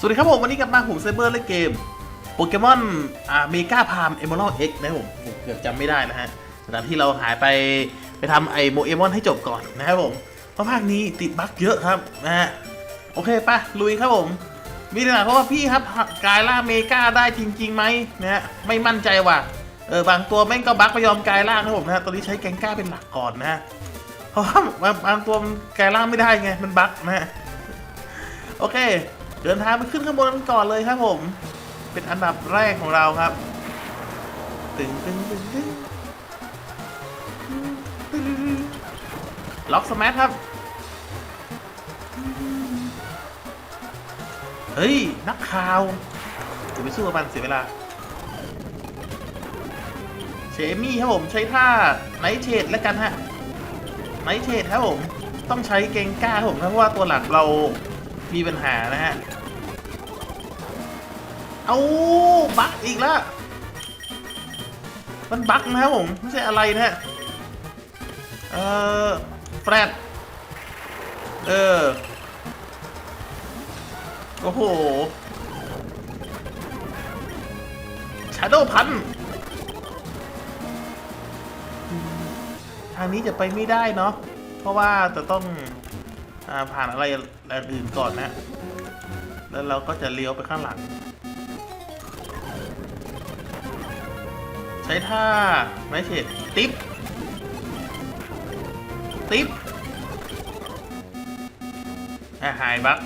สวัสดีครับผม วันนี้กลับมาผมเซเบอร์เล่นเกม โปเกมอนอ่าเมกาพามเอม r ร l เอ็กนะผมผมเกือบจำไม่ได้นะฮะขณะที่เราหายไปไปทำไอโมเอมอนให้จบก่อนนะครับผม เพราะภาคนี้ติดบั๊กเยอะครับนะฮะโอเคปะลุยครับผม มีขนาดเพราะว่าพี่ครับกลายร่าเมกาได้จริงๆไหมนะฮะไม่มั่นใจว่ะเออบางตัวแม่งก็บั๊กไม่ยอมกลายร่างครับผมนะฮะตอนนี้ใช้แกงก้าเป็นหลักก่อนนะฮะเพราะว่าบางตัวกลายร่างไม่ได้ไงมันบั๊กนะฮะโอเค เดินทางไปขึ้นข้างบนกันก่อนเลยครับผม เป็นอันดับแรกของเราครับ ตึงตึงตึงตึงล็อกสมัทครับ เฮ้ย นักข่าวจะไปสู้กับมันเสียเวลาเชมี่ครับผมใช้ท่าไนท์เชดแล้วกันฮะไนท์เชดครับผม ต้องใช้เกงก้าครับเพราะว่าตัวหลักเรา มีปัญหานะฮะ เอาบั๊กอีกแล้ว มันบั๊กนะครับผม ไม่ใช่อะไรนะฮะ เออแฟรดเออ โอ้โหชาโดว์พัน ทางนี้จะไปไม่ได้เนาะ เพราะว่าจะต้อง ผ่านอะไรอื่นก่อนนะ แล้วเราก็จะเลี้ยวไปข้างหลัง ใช้ท่าไม่เฉดติ๊บ ติ๊บอะหายบัก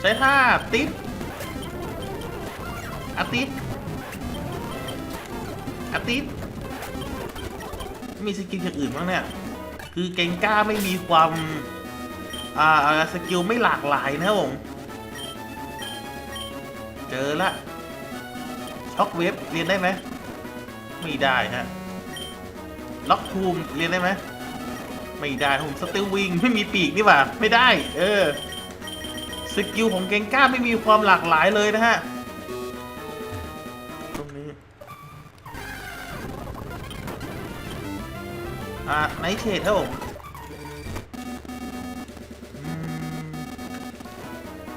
ใช้ท่าติ๊บอติ๊บอติ๊บ มีสกิลอย่างอื่นบ้างเนี่ย คือเกงก้าไม่มีความ อ่าสกิลไม่หลากหลายนะผม เจอละช็อกเวฟเรียนได้ไหมไม่ได้ฮะล็อกทูมเรียนได้ไหมไม่ได้ผมสติลวิงไม่มีปีกนี่หว่าไม่ได้ เออสกิลของเกงก้าไม่มีความหลากหลายเลยนะฮะ อ่าไนท์เทรดครับผม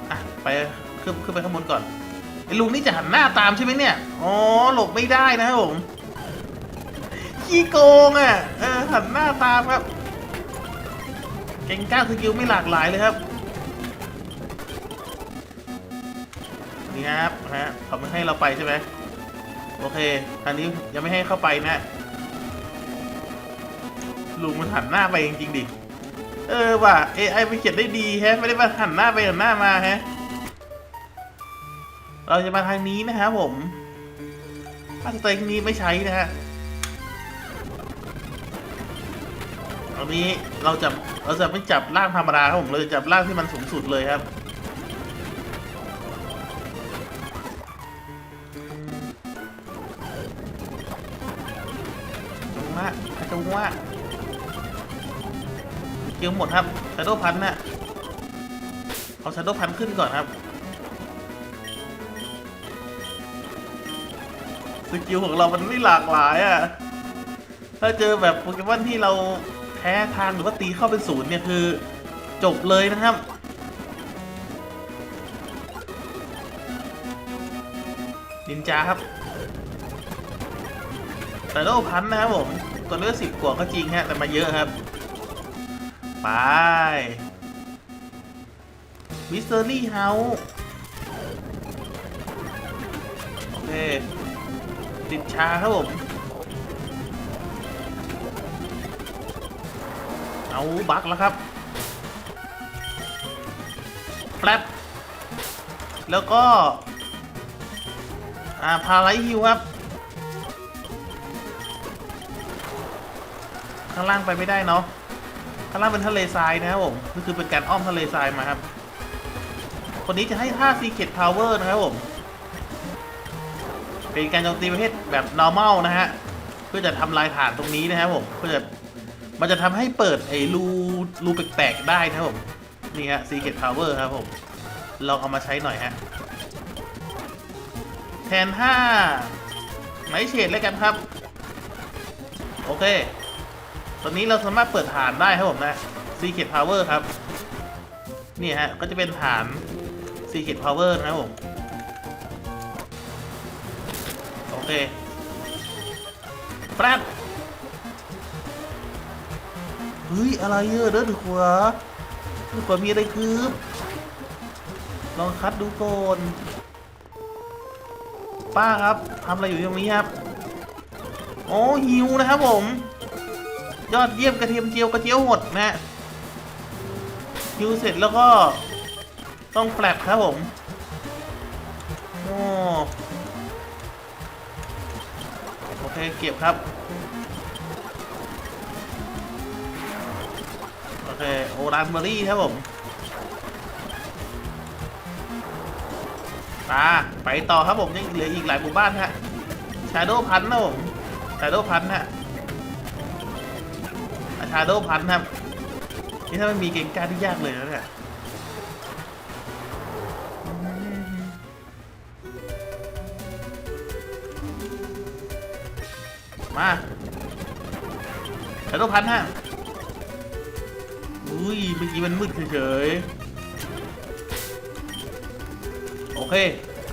อะไปขึ้นขึ้นไปข้างบนก่อนไอ้ลุงนี่จะหันหน้าตามใช่ไหมเนี่ย อ๋อ หลบไม่ได้นะครับผมขี้โกงอะ เออ หันหน้าตามครับ เก่งก้าวสกิลไม่หลากหลายเลยครับ นี่ครับนะฮะเขาไม่ให้เราไปใช่ไหมโอเคอันนี้ยังไม่ให้เข้าไปนะ ลุงมันหันหน้าไปจริงๆดิ เออว่ะ AI ไปเขียนได้ดีแฮะ ไม่ได้มาหันหน้าไปหันหน้ามาแฮะ เราจะมาทางนี้นะครับผม ถ้าสเต็กนี้ไม่ใช้นะฮะตอนนี้เราจะเราจะไม่จับร่างธรรมดาครับผม เราจะจับร่างที่มันสูงสุดเลยครับ กี่ยวหมดครับชาโดพันน่ะเอาชาโดพันขึ้นก่อนครับสกิลของเรามันไม่หลากหลายอะ่ะ ถ้าเจอแบบโปเกมอนที่เราแพ้ทางหรือว่าตีเข้าเป็นศูนย์เนี่ยคือจบเลยนะครับ นินจาครับ แต่โลพันนะครับผม ตัวเลือกสิบกว่าก็จริงฮะ แต่มาเยอะครับ ไปมิสเตอรี่เฮาโอเค ติดชาครับผม เอาบักแล้วครับแฟลปแล้วก็ อ่า พาไลท์ฮิวครับ ข้างล่างไปไม่ได้เนาะ ข้างล่างเป็นทะเลทรายนะครับผมก็คือเป็นการอ้อมทะเลทรายมาครับ คนนี้จะให้ท่า Secret Power นะครับผม เป็นการโจมตีประเภทแบบ normal นะฮะ เพื่อจะทำลายฐานตรงนี้นะครับผม เพื่อจะมันจะทำให้เปิดไอ้รูรูแปลกๆได้นะครับผม นี่ฮะ Secret Power ครับผมลองเอามาใช้หน่อยฮะ แทนท่าไม้เฉดแล้วกันครับ โอเค ตอนนี้เราสามารถเปิดฐานได้ครับผมนะ Secret Power ครับ นี่ฮะ ก็จะเป็นฐาน Secret Power นะครับผม โอเคแป๊บเฮ้ย อะไรเยอะเด้อดูขวาดูขวามีอะไรคือลองคัดดูก่อนป้าครับทำอะไรอยู่ตรงนี้ครับ โอ้หิวนะครับผม ยอดเยี่ยมกระเทียมเจียวกระเจียวหดนะฮะหิวเสร็จแล้วก็ต้องแฟลปครับผมโอ้โอเคเก็บครับ โอเค โอรานเบอรี่ครับผมตาไปต่อครับผมยังเหลืออีกหลายหมู่บ้านฮะชาโดพันนะผมชาโดพันฮะ ชาโดพันครับ นี่ถ้าไม่มีเกงกล้าที่ยากเลยนะเนี่ยมาชาโดพันฮะอุ้ยเมื่อกี้มันมืดเฉยๆ โอเค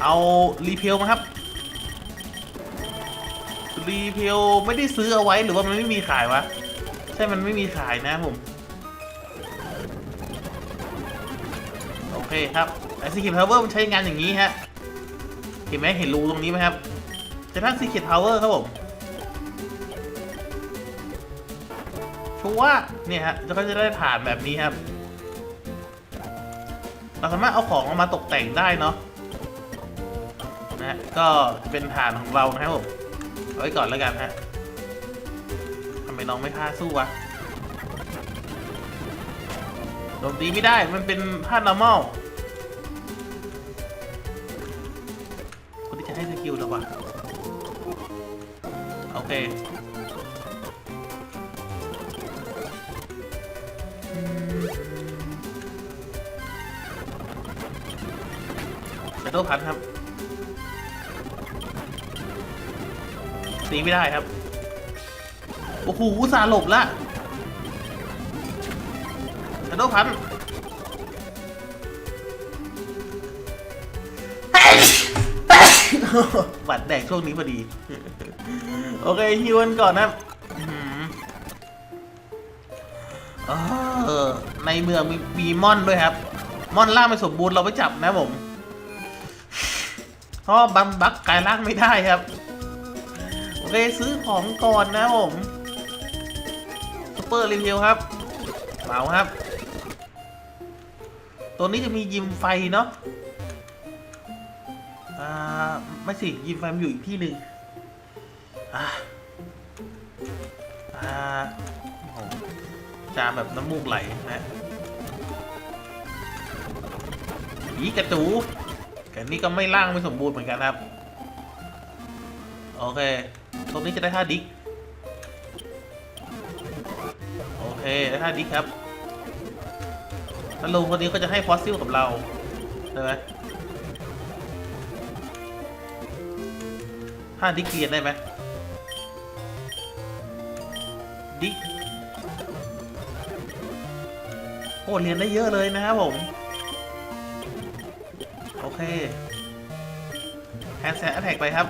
เอารีเพลมาครับรีเพลไม่ได้ซื้อเอาไว้หรือว่ามันไม่มีขายวะ ใช่มันไม่มีขายนะผม โอเคครับไอซีคิทพาวเวอร์มันใช้งานอย่างนี้ฮะ เห็นไหมเห็นรูตรงนี้ไหมครับจะทั้งซีคิทพาวเวอร์ครับผมชัวร์เนี่ยฮะแล้วก็จะได้ฐานแบบนี้ครับ เราสามารถเอาของออกมาตกแต่งได้เนาะนะฮะก็เป็นฐานของเรานะครับผมเอาไว้ก่อนแล้วกันฮะ ทำไมน้องไม่ท่าสู้วะโจมตีไม่ได้มันเป็นท่า normal คนที่จะให้สกิลเราวะโอเคชาโดพันครับตีไม่ได้ครับ โอ้โหสาหลบละชาโดพันบัตรแดกช่วงนี้พอดี โอเคฮิวันก่อนนะออในเมืองมีมีมอนด้วยครับ มอนล่างไม่สมบูรณ์เราไปจับนะผมเพราะบัมบักกายร่างไม่ได้ครับ โอเคซื้อของก่อนนะผม อร์รีวิวครับเหมาครับ ตัวนี้จะมียิมไฟเนาะอ่าไม่สิยิมไฟมันอยู่อีกที่หนึ่งอ่าอ่าโอจามแบบน้ำมูกไหลนะอีกระจูแต่นี่ก็ไม่ล่างไม่สมบูรณ์เหมือนกันครับ โอเค ตรงนี้จะได้ท่าดิก เคได้ท่าดิกครับแล้วลุงคนนี้ก็จะให้ฟอสซิลกับเราใช่ไหมท่าดิกเรียนได้ไหมดิกโอ้เรียนได้เยอะเลยนะครับผม โอเคแฮนด์แซนแอทแทกไปครับ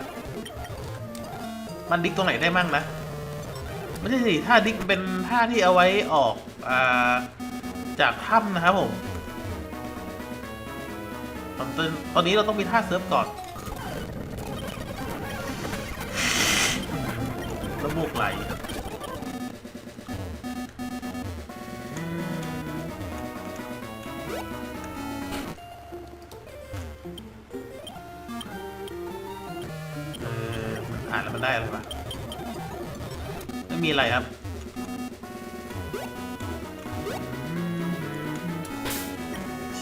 มันดิกตรงไหนได้มั่งนะ ไม่ใช่สิท่าดิกเป็นท่าที่เอาไว้ออกอาจากถ้ำนะครับผมตอนต้นตอนนี้เราต้องมีท่าเซิร์ฟก่อนแล้วมูกไหลเออมันผ่านแล้วมันได้อะไรปะไมีอะไรครับ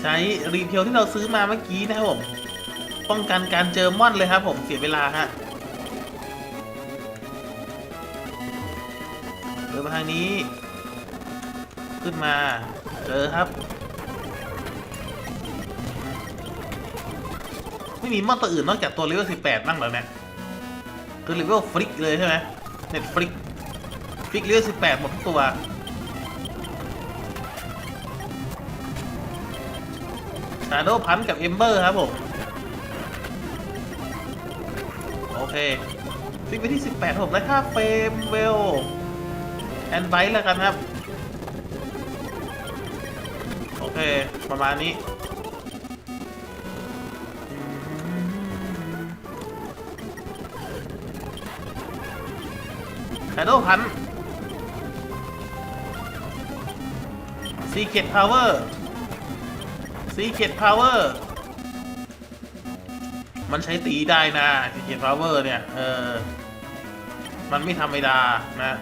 ใช้รีเพลที่เราซื้อมาเมื่อกี้นะครับผม ป้องกันการเจอมอนเลยครับผมเสียเวลาฮะเดินมาทางนี้ ขึ้นมา เจอครับ ไม่มีมอนตัวอื่นนอกจากตัวเลเวล18บ้างเหรอเนี่ยคือเลเวลฟลิกเลยใช่ไหมเน็ตฟลิก ฟิกเลือด18หมดทุกตัว ชาโดว์พันกับเอมเบอร์ครับผม โอเคฟิกไปที่ 18 ผมได้ค่าเฟมเวล แอนไบท์แล้วกันครับ โอเค ประมาณนี้ชาโดว์พัน ซีเ e ตพาวเวอร์ซีเ e ตพาวเวอร์ มันใช้ตีได้นะซีเ e ตพาวเวอร์เนี่ย เออ มันไม่ธรรมดานะ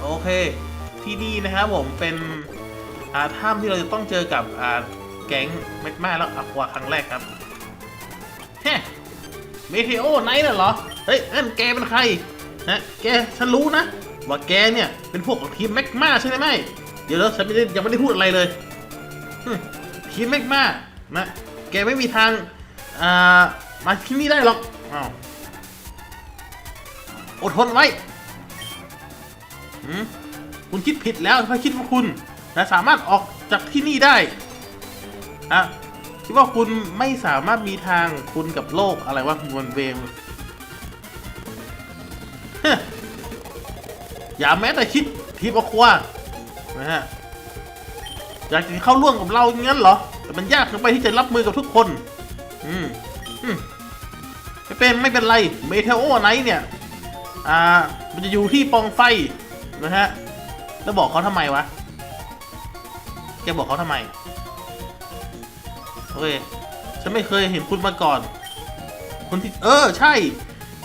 โอเค ที่นี่นะครับผมเป็นอาถ้ำที่เราจะต้องเจอกับอาแก๊งเม็ดมาแล้วอควาครั้งแรกครับเฮ้เมเทโอไนท์น่ะเหรอ เฮ้ยนั่นแกเป็นใคร นะ แกฉันรู้นะ ว่าแกเนี่ยเป็นพวกของทีมแม็กมาใช่ไหมเดี๋ยวแล้วฉันไม่ได้ยังไม่ได้พูดอะไรเลยทีมแม็กมานะแกไม่มีทางอ่ามาที่นี่ได้หรอกอ้าวอดทนไว้คุณคิดผิดแล้วถ้าคิดว่าคุณนะสามารถออกจากที่นี่ได้อะคิดว่าคุณไม่สามารถมีทางคุณกับโลกอะไรวะมันเวงฮ อย่าแม้แต่คิดทีมอควานะฮะอยากจะเข้าร่วมกับเราอย่างนั้นเหรอ แต่มันยากเกินไปที่จะรับมือกับทุกคน อืมอืมไม่เป็นไม่เป็นไรเมเทโอไนท์เนี่ย อ่า มันจะอยู่ที่ปองไฟนะฮะ แล้วบอกเขาทำไมวะ แกบอกเขาทำไม โอเค ฉันไม่เคยเห็นคุณมาก่อน คุณที่ เออ ใช่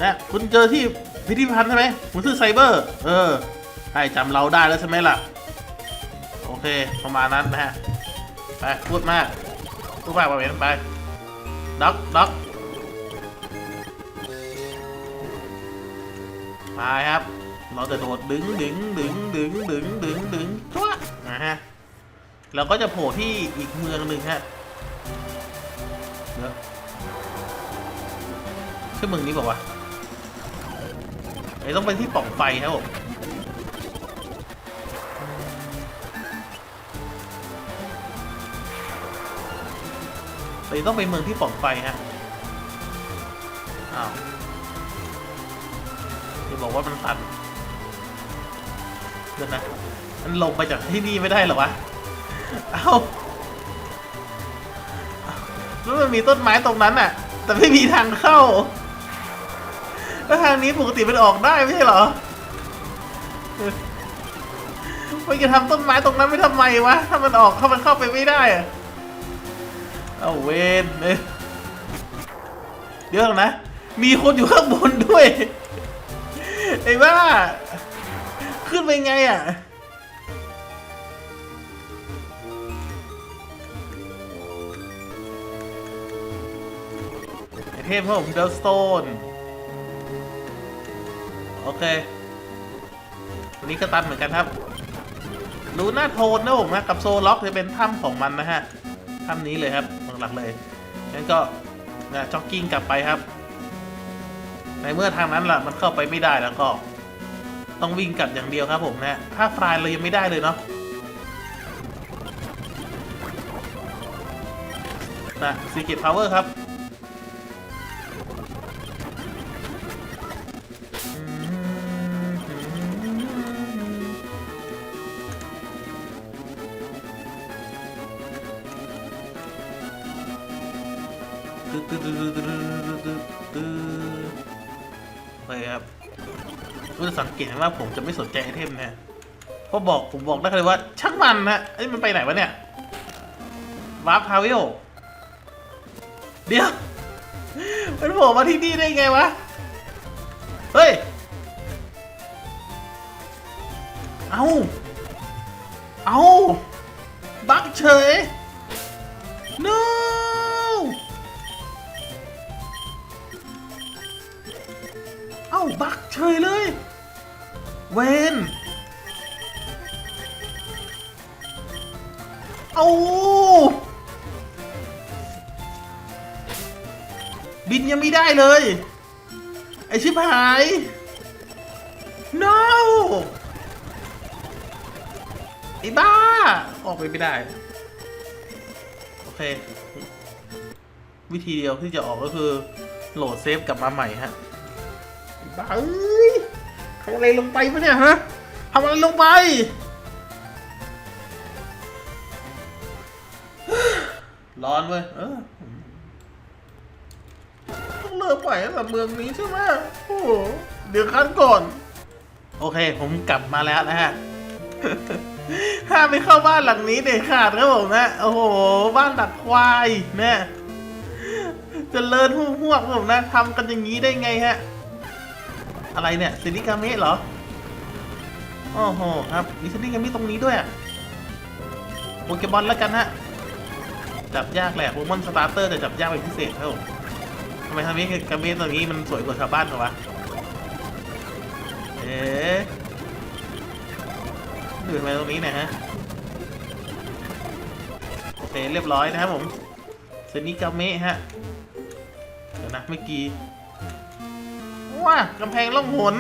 นะ คุณเจอที่ พิพิธภัณฑ์ใช่ไหมคุณชื่อไซเบอร์ เออใช่จำเราได้แล้วใช่ไหมล่ะ โอเค ประมาณนั้นนะฮะ ไป พูดมาก พูดมากไปไป ด็อกด็อกมาครับ เราจะโดดดึงดึงดึงดึงดึงดึงดึงตัวนะฮะ เราก็จะโผล่ที่อีกเมืองหนึ่งฮะเดี๋ยวใช่เมืองนี้บอกว่า ไอ้ต้องไปที่ปล่องไฟครับผมไอ้ต้องไปเมืองที่ปล่องไฟฮะ อ้าวจะบอกว่ามันตันเดี๋ยวนะ มันลงไปจากที่นี่ไม่ได้หรอวะ เอ้าแล้วมันมีต้นไม้ตรงนั้นน่ะ แต่ไม่มีทางเข้า แล้วทางนี้ปกติมันออกได้ไม่ใช่เหรอมันจะทำต้นไม้ตรงนั้นไม่ทำไมวะ ถ้ามันออกถ้ามันเข้าไปไม่ได้อะเอาเวนเยเดี๋ยวนะ มีคนอยู่ข้างบนด้วย ไอ้บ้า ขึ้นไปไงอะไอเทมครับผมเดลสโตน โอเควันนี้ก็ตันเหมือนกันครับรู้หน้าโทนนะผมนะกับโซล็อกจะเป็นถ้ำของมันนะฮะถ้ำนี้เลยครับหลักๆเลยงั้นก็นะจ็อกกิ้งกลับไปครับ ในเมื่อทางนั้นล่ะมันเข้าไปไม่ได้แล้วก็ ต้องวิ่งกลับอย่างเดียวครับผมนะถ้าฟรายเรายังไม่ได้เลยเนาะนะซีเกตพาวเวอร์ครับ ตึ๊ดตึ๊ดตึ๊ดตึ๊ดตึ๊ดตึ๊ดดโอเคครับคุณจะสังเกตเห็นว่าผมจะไม่สนใจไอเทมนะเพราะบอกผมบอกได้เลยว่าช่างมันนะไอ้มันไปไหนวะเนี่ยวาร์ปทาวเวลเดี๋ยวมันโผล่มาที่นี่ได้ไงวะ เฮ้ย เอาเอาบักเฉย no ยเลย เวนเอาบินยังไม่ได้เลย ไอชิบหายไอ้บ้า ออกไปไม่ได้ โอเค วิธีเดียวที่จะออกก็คือ โหลดเซฟกลับมาใหม่ฮะ บ้าเอ้ยทำอะไรลงไปปะเนี่ยฮะทำอะไรลงไป ร้อนเว้ยเออต้องเลิกไปตั้งแต่เมืองนี้ใช่ไหมโอ้โหเดี๋ยวคันก่อน โอเค ผมกลับมาแล้วนะฮะห้ามไม่เข้าบ้านหลังนี้เด็ดขาดครับผมนะโอ้โห บ้านดักควายเนี่เจะเลินหูหวกผมนะทำกันอย่างนี้ได้ไงฮะ อะไรเนี่ยซินิกามะเหรอโอ้โหครับมีซินิกามะตรงนี้ด้วยอะโปเกมอนแล้วกันฮะจับยากแหละโปเกมอนสตาร์เตอร์แต่จับยากเป็นพิเศษครับผมทำไมทำนี้กามสตรงนี้มันสวยกว่าชาวบ้านเหรอวะเอ๊ะดูทำไมตรงนี้เนะฮะโอเคเรียบร้อยนะครับผมเซนิกาเมะฮะเดี๋ยวนะเมื่อกี้ ว้ากำแพงล่องหน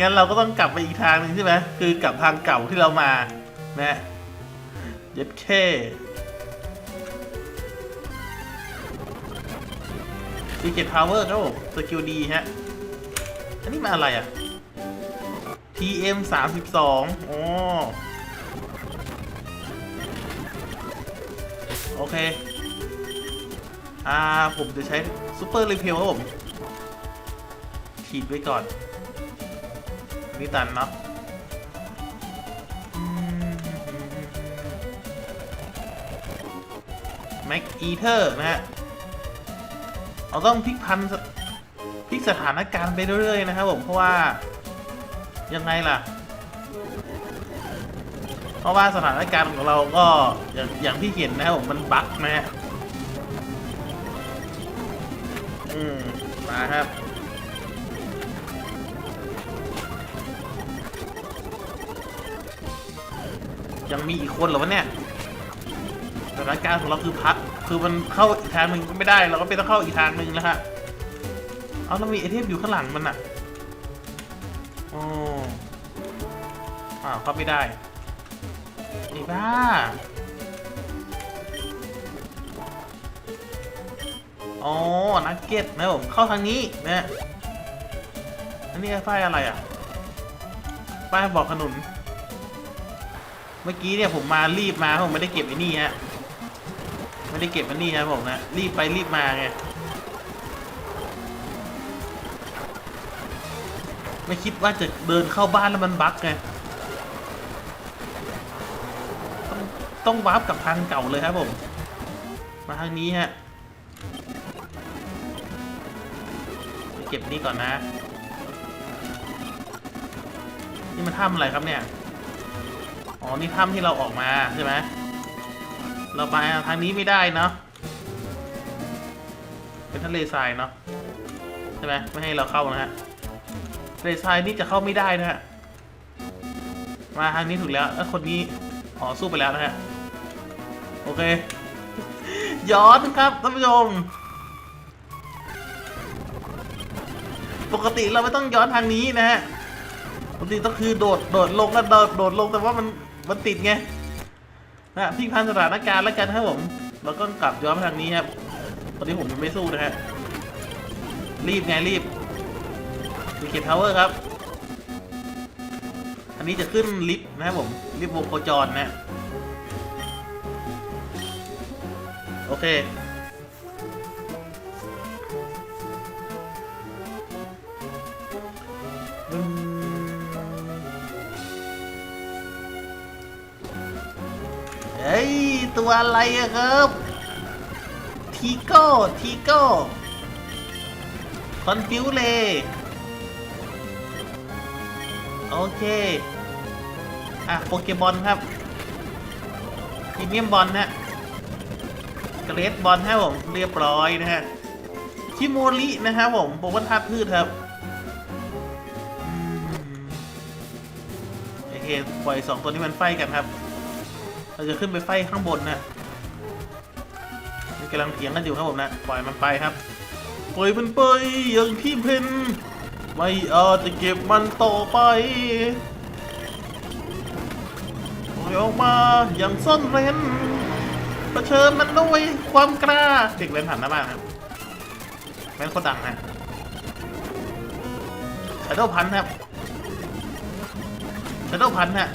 งั้นเราก็ต้องกลับไปอีกทางหนึ่งใช่ไหมคือกลับทางเก่าที่เรามานะเย็ดแค่ดีเกตพาวเวอร์ครับผมสกิลดีฮะ อันนี้มันอะไรอะ TM 3 2อ๋อโอเค อ่าผมจะใช้ซูเปอร์รีเพลครับผมฉีดไว้ก่อนนี่ตันเนาะแม็กอีเทอร์นะฮะเราต้องพลิกพันพลิกสถานการณ์ไปเรื่อยๆนะครับผมเพราะว่ายังไงล่ะ เพราะว่าสถานการณ์ของเราก็อย่างอย่างที่เห็นนะครับผมมันบั๊กนะฮะ อืมมาครับ ยังมีอีกคนเหรอวะเนี่ยสถานการณ์ของเราคือพัก คือมันเข้าอีกทางหนึ่งก็ไม่ได้ เราก็ไปต้องเข้าอีกทางหนึ่งแล้วฮะเอาแล้วมีไอเทมอยู่ข้างหลังมันอะโอ้อ้าวเข้าไม่ได้ไอ้บ้า อ๋อ นักเก็ตนะผมเข้าทางนี้นะอันนี้ป้ายอะไรอะ ป้ายบอกขนุน เมื่อกี้เนี่ยผมมารีบมาผมไม่ได้เก็บไอ้นี่ฮะ ไม่ได้เก็บไอันนี่ครับผมนะ รีบไปรีบมาไง ไม่คิดว่าจะเดินเข้าบ้านแล้วมันบั๊กไง ต้องต้องวาร์ปกับทางเก่าเลยครับผม มาทางนี้ฮะ เก็บนี่ก่อนนะ นี่มันถ้ำอะไรครับเนี่ย อ๋อ นี่ถ้ำที่เราออกมาใช่ไหม เราไปทางนี้ไม่ได้เนาะ เป็นทะเลทรายเนาะใช่ไหมไม่ให้เราเข้านะฮะทะเลทรายนี่จะเข้าไม่ได้นะฮะ มาทางนี้ถูกแล้วแล้วคนนี้อ๋อสู้ไปแล้วนะฮะ โอเค ย้อนครับท่านผู้ชม ปกติเราไม่ต้องย้อนทางนี้นะฮะปกติต้องคือโดดโดดลงก็โดดโดดลงแต่ว่ามันมันติดไงนะพี่พันสถานการณ์แล้วกันครับผมเราก็กลับย้อนมาทางนี้ครับตอนนี้ผมยังไม่สู้นะฮะรีบไงรีบมีเก็บทาวเวอร์ครับ อันนี้จะขึ้นลิฟต์นะครับผมลิฟต์วงโคจรนะ โอเค ตัวอะไรอะครับทีโก้ทีโก้คอนฟิวเลโอเค อะโปเกบอลครับพรีเมียมบอลนะเกรดบอลครับผมเรียบร้อยนะฮะชิโมรินะครับผมโปเกมอนธาตุพืชครับอืมโอเคปล่อยสองตัวนี้มันไฟกันครับ เราจะขึ้นไปไฟข้างบนนะมันกำลังเถียงกันอยู่ครับผมนะปล่อยมันไปครับปล่อยมันไปอย่างที่เพนไม่อาจจะเก็บมันต่อไปปล่อยออกมาอย่างซ่อนเร้นเผชิญมันด้วยความกล้าเด็กเล่นผ่านหน้าบ้านครับแม่นโคตรดังนะชาโดพันครับชาโดพันฮะ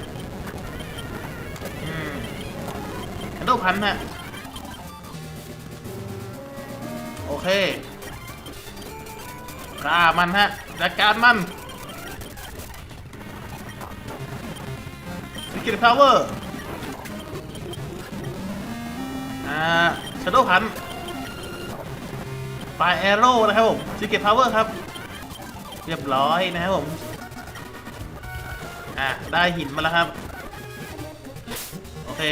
ชาโดพันฮะโอเคกล้ามันฮะ จัดการมันสกิลพาวเวอร์ อ่าชาโดพันปลายแอโร่นะครับผมซิกเก็ตพาวเวอร์ครับ เรียบร้อยนะครับผม อ่าได้หินมาแล้วครับ โอเค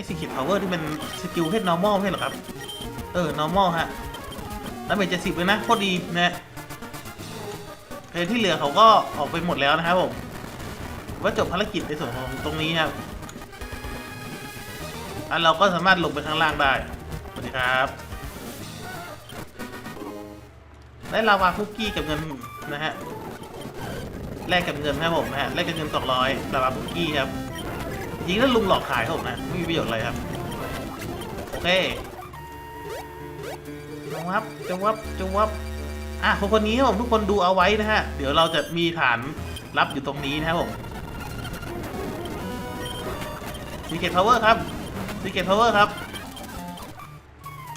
อ้ซิกเก็ตพาวเวอร์ที่มันสกิลให้ normal ใช่หรอครับ เออ normal ฮะแล้วเป็นเจ็ดสิบเลยนะโคตรดีนะเพลที่เหลือเขาก็ออกไปหมดแล้วนะครับผมว่าจบภารกิจในส่วนของตรงนี้ครับ อันเราก็สามารถลงไปข้างล่างได้ สวัสดีครับ ได้ลาวาคุกกี้กับเงินนะฮะ แลกกับเงินครับผมนะฮะ แลกกับเงิน200ลาวาคุกกี้ครับ ริงๆแล้วลุงหลอกขายครับผมนะไม่มีประโยชน์อะไรครับ โอเคจะวับจะวับจะวับอะคนคนนี้ครับผมทุกคนดูเอาไว้นะฮะ เดี๋ยวเราจะมีฐานรับอยู่ตรงนี้นะครับผมซีเกตพาวเวอร์ครับซีเกตพาวเวอร์ครับ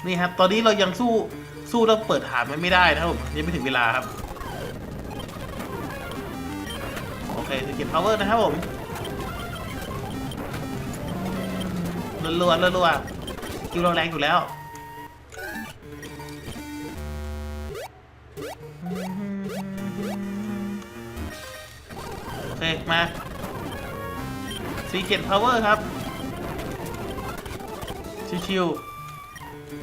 นี่ครับ ตอนนี้เรายังสู้สู้แล้วเปิดฐานมันไม่ได้นะครับผมยังไม่ถึงเวลาครับ โอเคซีเกตพาวเวอร์นะครับผม รัวๆรัวๆคิวเราแรงอยู่แล้วโอเคมาซีเกตพาวเวอร์ครับ ชิว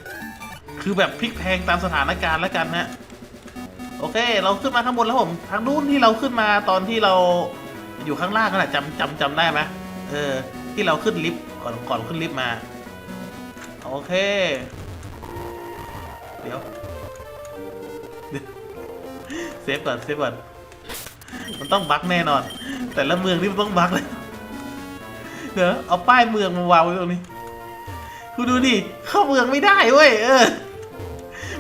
ๆคือแบบพลิกแพงตามสถานการณ์แล้วกันนะโอเค เราขึ้นมาข้างบนแล้วผม ทางนู้นที่เราขึ้นมาตอนที่เราอยู่ข้างล่างกันนะจำจำจำได้ไหมเออ ที่เราขึ้นลิฟต์ ก่อนก่อนขึ้นลิฟต์มา โอเคเดี๋ยวเดี๋ยวเซฟก่อนเซฟก่อนมันต้องบั๊กแน่นอน แต่ละเมืองนี่มันต้องบั๊กเลยเดี๋ยวเอาป้ายเมืองมาวางไว้ตรงนี้คุณดูดิเข้าเมืองไม่ได้เว้ยเออ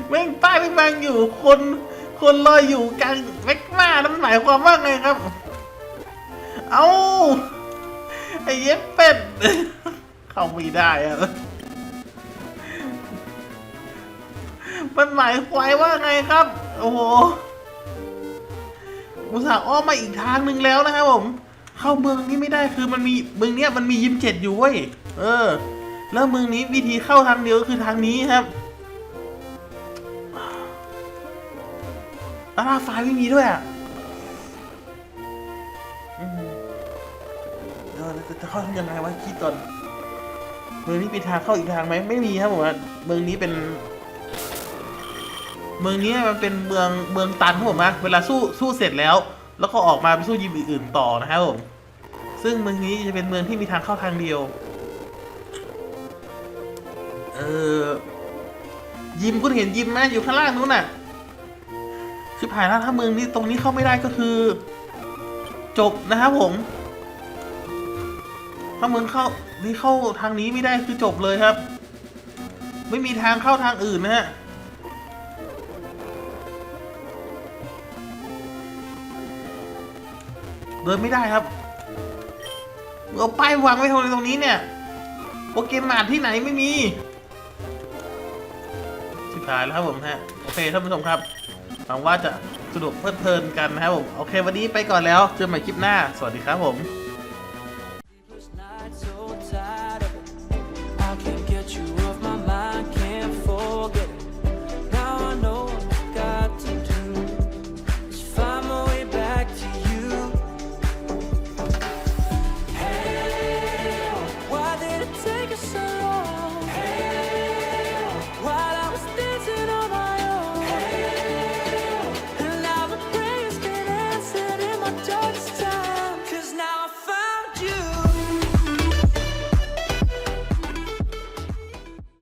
แม่งป้ายแม่งบังอยู่คนคนลอยอยู่กลางแม็กมานั่นหมายความว่าไงครับ เอาไอ้เย็บเป็ด เข้าไม่ได้อะมันหมายความว่าไงครับ โอ้โหอุตส่าห์อ้อมมาอีกทางหนึ่งแล้วนะครับผม เข้าเมืองนี้ไม่ได้คือมันมีเมืองเนี้ยมันมียิมเจ็ดอยู่เว้ย เออ แล้วเมืองนี้วิธีเข้าทางเดียวคือทางนี้ครับอาราไฟไม่มีด้วยอะ เดี๋ยวเราจะเข้าทางยังไงวะคิดก่อนเมืองนี้มีทางเข้าอีกทางไหมไม่มีครับผมว่าเมืองนี้เป็น เมืองนี้มันเป็นเมืองเมืองตันครับผมนะเวลาสู้สู้เสร็จแล้ว แล้วก็ออกมาไปสู้ยิมอื่นต่อนะครับผมซึ่งเมืองนี้จะเป็นเมืองที่มีทางเข้าทางเดียวเออยิมคุณเห็นยิมไหมอยู่ข้างล่างนู้นน่ะชิบหายแล้วถ้าเมืองนี้ตรงนี้เข้าไม่ได้ก็คือ จบนะครับผม ถ้าเมืองเข้านี่เข้าทางนี้ไม่ได้คือจบเลยครับ ไม่มีทางเข้าทางอื่นนะฮะเดินไม่ได้ครับเอาป้ายวางไว้ตรงตรงนี้เนี่ยโปเกมอนที่ไหนไม่มีสิบหายแล้วครับผมฮะโอเคท่านผู้ชมครับหวังว่าจะสนุกเพลิดเพลินกันนะครับผมโอเควันนี้ไปก่อนแล้วเจอกันใหม่คลิปหน้า สวัสดีครับผม